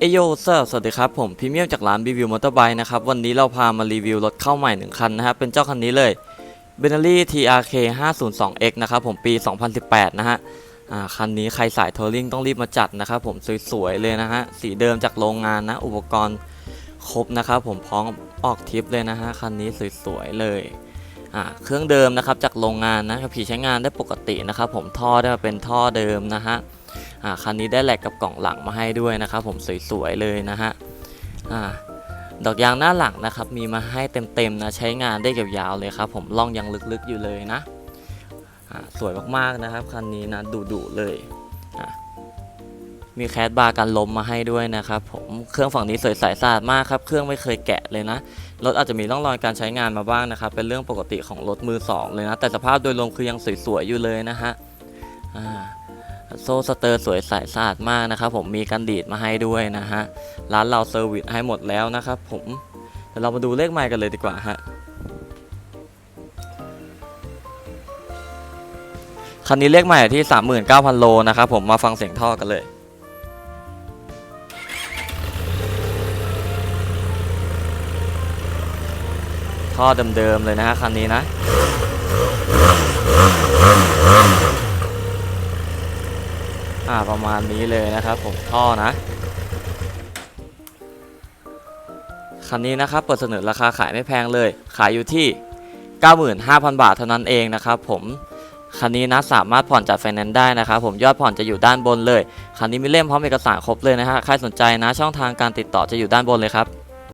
เอโยเซอร์สวัสดีครับผมพรีเมียมจากร้านรีวิวมอเตอร์ไบค์นะครับ วันนี้เราพามารีวิวรถเข้าใหม่หนึ่งคันนะครับ เป็นเจ้าคันนี้เลย b e n a l y TRK 502X นะครับผมปี 2018 นะฮะคันนี้ใครสายทัวริงต้องรีบมาจัดนะครับผมสวยๆเลยนะฮะ สีเดิมจากโรงงานนะ อุปกรณ์ครบนะครับผมพร้อมออกทริปเลยนะฮะ คันนี้สวยๆเลยเครื่องเดิมนะครับจากโรงงานนะครับผีใช้งานได้ปกตินะครับผมท่อได้มาเป็นท่อเดิมนะฮะ คันนี้ได้แหลกกับกล่องหลังมาให้ด้วยนะครับผมสวยๆเลยนะฮะดอกยางหน้าหลังนะครับมีมาให้เต็มๆนะใช้งานได้ยาวๆเลยครับผมล่องยังลึกๆอยู่เลยนะสวยมากๆนะครับคันนี้นะดุๆเลยมีแคสบาร์กันลมมาให้ด้วยนะครับผมเครื่องฝั่งนี้สวยใสสะอาดมากครับ เครื่องไม่เคยแกะเลยนะรถอาจจะมีร่องรอยการใช้งานมาบ้างนะครับ เป็นเรื่องปกติของรถมือสองเลยนะแต่สภาพโดยรวมคือยังสวยๆอยู่เลยนะฮะ โซ่สเตอร์สวยใสสะอาดมากนะครับผมมีกันดีดมาให้ด้วยนะฮะร้านเราเซอร์วิสให้หมดแล้วนะครับผมเดี๋ยวเรามาดูเลขไมล์กันเลยดีกว่าฮะคันนี้เลขไมล์อยู่ที่ 39,000 โลนะครับผมมาฟังเสียงท่อกันเลยท่อเดิมๆเลยนะฮะคันนี้นะ ประมาณนี้เลยนะครับผมท่อนะคันนี้นะครับเปิดเสนอราคาขายไม่แพงเลย ขายอยู่ที่ 95,000 บาทเท่านั้นเองนะครับผมคันนี้นะสามารถผ่อนจัดไฟแนนซ์ได้นะครับผมยอดผ่อนจะอยู่ด้านบนเลยคันนี้มีเล่มพร้อมเอกสารครบเลยนะฮะใครสนใจนะช่องทางการติดต่อจะอยู่ด้านบนเลยครับ